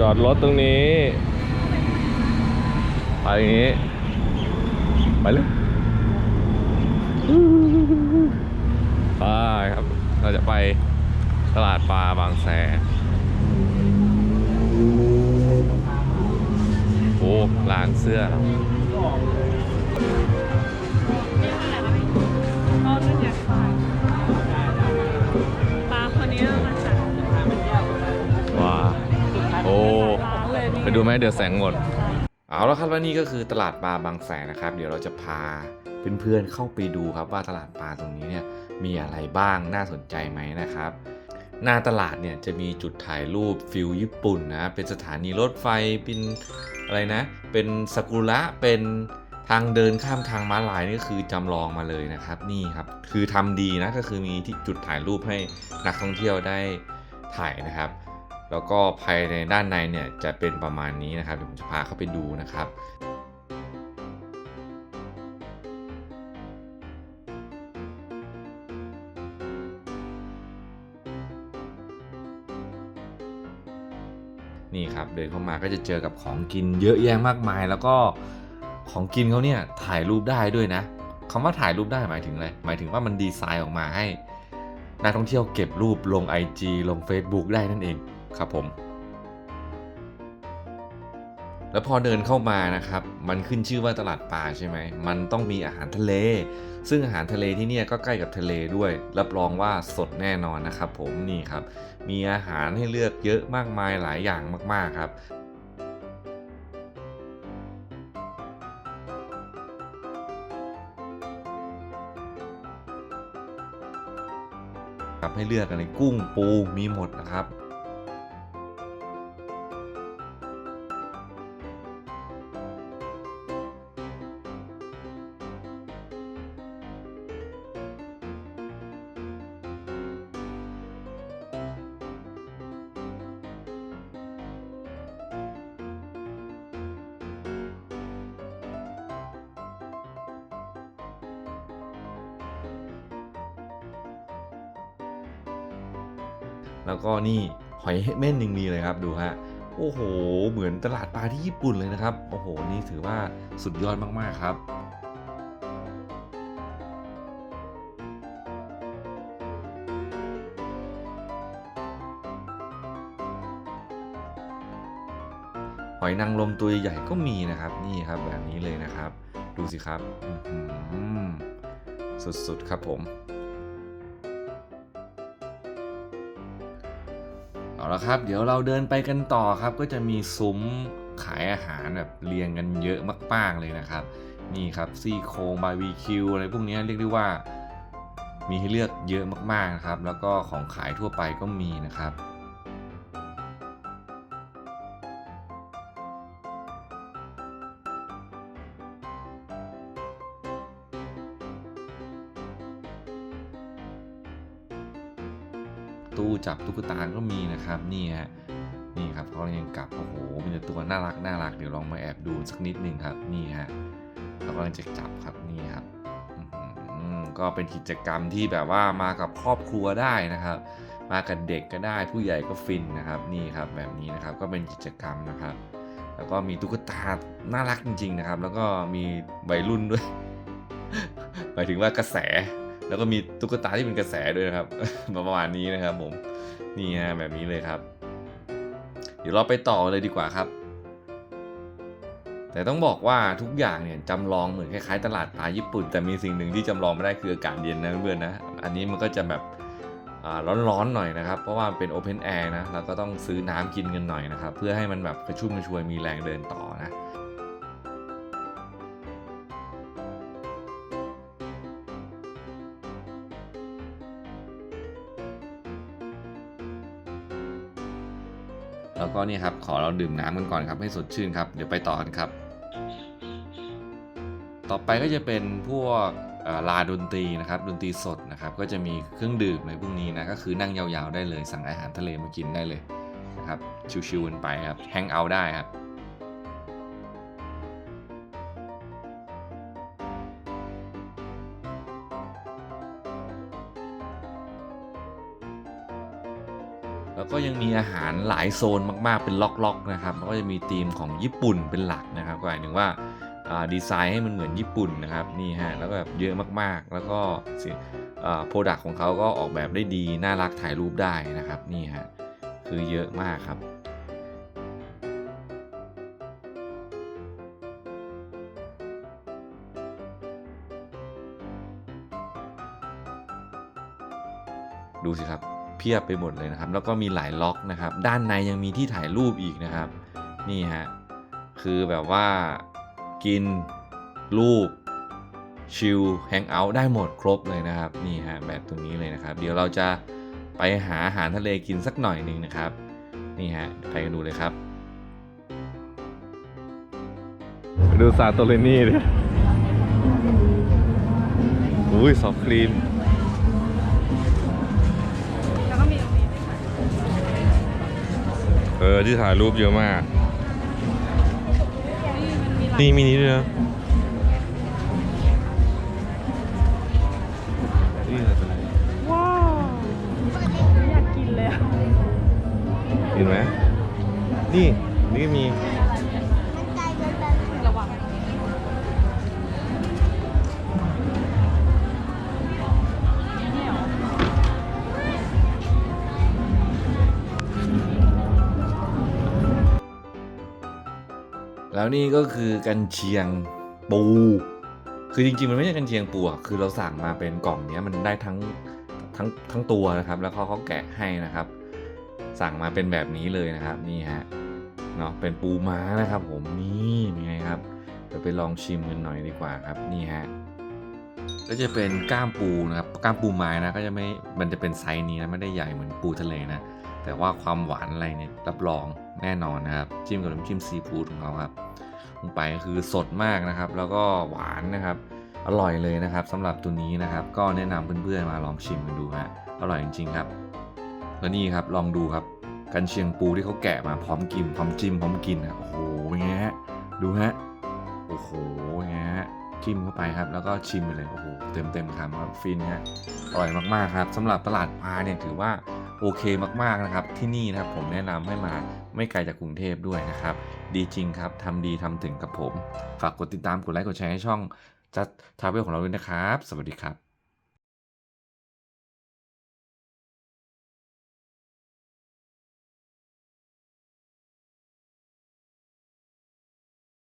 จอดรถตรงนี้ ไปอย่างนี้ ไปเลยไปครับ เราจะไปตลาดปลาบางแสนโอ้ร้านเสื้อเราเอาเไปดูไหมเดี๋ยวแสงหมด เอาแล้วครับและนี่ก็คือตลาดปลาบางแสนนะครับ เดี๋ยวเราจะพาเพื่อนๆเข้าไปดูครับว่าตลาดปลาตรงนี้เนี่ยมีอะไรบ้างน่าสนใจไหมนะครับ หน้าตลาดเนี่ยจะมีจุดถ่ายรูปฟิลญี่ปุ่นนะเป็นสถานีรถไฟเป็นอะไรนะ เป็นซากุระเป็นทางเดินข้ามทางม้าลายนี่ก็คือจำลองมาเลยนะครับนี่ครับคือทำดีนะก็คือมีที่จุดถ่ายรูปให้นักท่องเที่ยวได้ถ่ายนะครับ แล้วก็ภายในด้านในเนี่ยจะเป็นประมาณนี้นะครับเดี๋ยวผมจะพาเข้าไปดูนะครับนี่ครับเดินเข้ามาก็จะเจอกับของกินเยอะแยะมากมาย แล้วก็ของกินเขาเนี่ยถ่ายรูปได้ด้วยนะคำว่าถ่ายรูปได้หมายถึงอะไรหมายถึงว่ามันดีไซน์ออกมาให้นักท่องเที่ยวเก็บรูปลง IG ลง Facebook ได้นั่นเอง ครับผม แล้วพอเดินเข้ามานะครับ มันขึ้นชื่อว่าตลาดปลาใช่ไหม มันต้องมีอาหารทะเล ซึ่งอาหารทะเลที่เนี่ยก็ใกล้กับทะเลด้วย รับรองว่าสดแน่นอนนะครับผมนี่ครับ มีอาหารให้เลือกเยอะมากมายหลายอย่างมาก ๆครับครับให้เลือกกันเลยกุ้งปูมีหมดนะครับ แล้วก็นี่หอยเม่นยังมีเลยครับดูฮะโอ้โห เหมือนตลาดปลาที่ญี่ปุ่นเลยนะครับ โอ้โห นี่ถือว่าสุดยอดมาก ๆ ครับหอยนางรมตัวใหญ่ก็มีนะครับ นี่ครับแบบนี้เลยนะครับ ดูสิครับสุด ๆ ครับผม ละครับ เดี๋ยวเราเดินไปกันต่อครับ ก็จะมีซุ้มขายอาหารแบบเรียงกันเยอะมากๆเลยนะครับ นี่ครับซี่โครงบาร์บีคิวอะไรพวกนี้เรียกได้ว่ามีให้เลือกเยอะมากๆนะครับ แล้วก็ของขายทั่วไปก็มีนะครับ ตู้จับตุ๊กตาก็มีนะครับนี่ฮะนี่ครับเขายังกลับโอ้โหมีแต่ตัวน่ารักน่ารักเดี๋ยวลองมาแอบดูสักนิดหนึ่งครับนี่ฮะเรากำลังจะจับครับนี่ครับอื้อหือก็เป็นกิจกรรมที่แบบว่ามากับครอบครัวได้นะครับ มากับเด็กก็ได้ผู้ใหญ่ก็ฟินนะครับนี่ครับแบบนี้นะครับก็เป็นกิจกรรมนะครับ แล้วก็มีตุ๊กตาน่ารักจริง ๆนะครับ แล้วก็มีวัยรุ่นด้วยหมายถึงว่ากระแส แล้วก็มีตุ๊กตาที่เป็นกระแสด้วยนะครับ ประมาณนี้นะครับผมนี่ฮะแบบนี้เลยครับ เดี๋ยวเราไปต่อเลยดีกว่าครับ แต่ต้องบอกว่าทุกอย่างเนี่ยจำลองเหมือนคล้ายๆ ตลาดปลาญี่ปุ่น แต่มีสิ่งหนึ่งที่จำลองไม่ได้คืออากาศเย็นนะเพื่อนนะอันนี้มันก็จะแบบอ่าร้อนๆหน่อยนะครับ เพราะว่าเป็นโอเพนแอร์นะเราก็ต้องซื้อน้ำกินกันหน่อยนะครับ เพื่อให้มันแบบกระชุ่มกระชวยมีแรงเดินต่อนะ ก็นี่ครับขอเราดื่มน้ำกันก่อนครับให้สดชื่นครับเดี๋ยวไปต่อกันครับ ต่อไปก็จะเป็นพวกลาดนตรีนะครับดนตรีสดนะครับก็จะมีเครื่องดื่มในพวกนี้นะก็คือนั่งยาวๆได้เลย สั่งอาหารทะเลมากินได้เลยนะครับชิวๆกันไปครับแฮงเอาท์ได้ครับ แล้วก็ยังมีอาหารหลายโซนมากๆเป็นล็อกๆนะครับแล้วก็จะมีธีมของญี่ปุ่นเป็นหลักนะครับก็หมายถึงว่าดีไซน์ให้มันเหมือนญี่ปุ่นนะครับนี่ฮะแล้วก็แบบเยอะมากๆ แล้วก็สิโปรดักของเขาก็ออกแบบได้ดี น่ารักถ่ายรูปได้นะครับนี่ฮะคือเยอะมากครับดูสิครับ เพียบไปหมดเลยนะครับ แล้วก็มีหลายล็อกนะครับ ด้านในยังมีที่ถ่ายรูปอีกนะครับ นี่ฮะคือแบบว่ากินรูปชิลแฮงเอาท์ได้หมดครบเลยนะครับ นี่ฮะแบบตรงนี้เลยนะครับ เดี๋ยวเราจะไปหาอาหารทะเลกินสักหน่อยหนึ่งนะครับ นี่ฮะไปกันดูเลยครับดูซาโตเรนี่ดิอุ้ยซอฟครีม เออที่ถ่ายรูปเยอะมาก นี่มันมีหลายนี่มินิด้วยนะนี่อะไรเป็นไรว้าวอยากกินเลยอะเห็นไหมนี่นี่ก็มี แล้วนี่ก็คือกันเชียงปู คือจริงๆ มันไม่ใช่กันเชียงปูอะคือเราสั่งมาเป็นกล่องเนี้ยมันได้ทั้งทั้งทั้งตัวนะครับ แล้วเขาเขาแกะให้นะครับ สั่งมาเป็นแบบนี้เลยนะครับนี่ฮะเนาะเป็นปูม้านะครับ ผมนี่เป็นไงครับเดี๋ยวไปลองชิมกันหน่อยดีกว่าครับนี่ฮะก็จะเป็นก้ามปูนะครับก้ามปูไม้นะก็จะไม่มันจะเป็นไซส์นี้นะไม่ได้ใหญ่เหมือนปูทะเลนะ แต่ว่าความหวานอะไรเนี่ยรับรองแน่นอนนะครับ จิ้มกับน้ำจิ้มซีฟู้ดของเราครับลงไปคือสดมากนะครับ แล้วก็หวานนะครับอร่อยเลยนะครับสำหรับตัวนี้นะครับ ก็แนะนำเพื่อนๆมาลองชิมกันดูฮะอร่อยจริงๆครับแล้วนี่ครับลองดูครับกันเชียงปูที่เขาแกะมาพร้อมกินพร้อมจิ้มพร้อมกินนะโอ้โหเป็นไงฮะดูฮะโอ้โหเป็นไงฮะจิ้มเข้าไปครับ แล้วก็ชิมไปเลยโอ้โหเต็มเต็มๆคำครับฟินฮะอร่อยมากๆครับสำหรับตลาดปลาเนี่ยถือว่า โอเคมากๆนะครับ ที่นี่นะครับผมแนะนำให้มาไม่ไกลจากกรุงเทพด้วยนะครับ ดีจริงครับทำดีทำถึงกับผม ฝากกดติดตามกดไลค์กดแชร์ให้ช่องจัดทาวเวลของเราด้วยนะครับ สวัสดีครับ